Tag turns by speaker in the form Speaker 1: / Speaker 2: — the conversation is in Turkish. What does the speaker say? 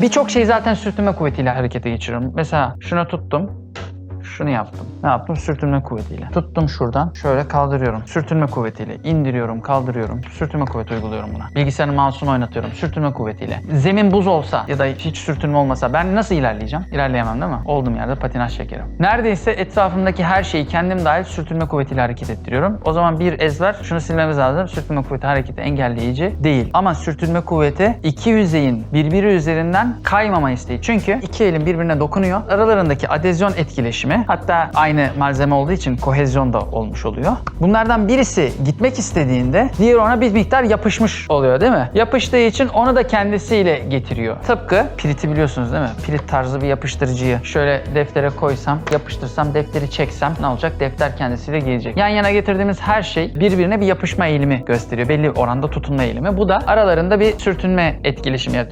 Speaker 1: Birçok şeyi zaten sürtünme kuvvetiyle harekete geçiriyorum. Mesela şunu tuttum. Şunu yaptım. Ne yaptım? Sürtünme kuvvetiyle. Tuttum şuradan. Şöyle kaldırıyorum. Sürtünme kuvvetiyle. indiriyorum, kaldırıyorum. Sürtünme kuvveti uyguluyorum buna. Bilgisayarın mouse'unu oynatıyorum. Sürtünme kuvvetiyle. Zemin buz olsa ya da hiç sürtünme olmasa ben nasıl ilerleyeceğim? İlerleyemem değil mi? Olduğum yerde patinaj çekerim. Neredeyse etrafımdaki her şeyi kendim dahil sürtünme kuvvetiyle hareket ettiriyorum. O zaman bir ezber şunu silmemiz lazım. Sürtünme kuvveti hareketi engelleyici değil. Ama sürtünme kuvveti iki yüzeyin birbiri üzerinden kaymama isteği. Çünkü iki elin birbirine dokunuyor. Aralarındaki adezyon etkileşimi hatta aynı malzeme olduğu için kohezyon da olmuş oluyor. Bunlardan birisi gitmek istediğinde diğer ona bir miktar yapışmış oluyor değil mi? Yapıştığı için onu da kendisiyle getiriyor. Tıpkı piriti biliyorsunuz değil mi? Pirit tarzı bir yapıştırıcıyı şöyle deftere koysam, yapıştırsam, defteri çeksem ne olacak? Defter kendisiyle gelecek. Yan yana getirdiğimiz her şey birbirine bir yapışma eğilimi gösteriyor. Belli oranda tutunma eğilimi. Bu da aralarında bir sürtünme etkileşimi yaratıyor.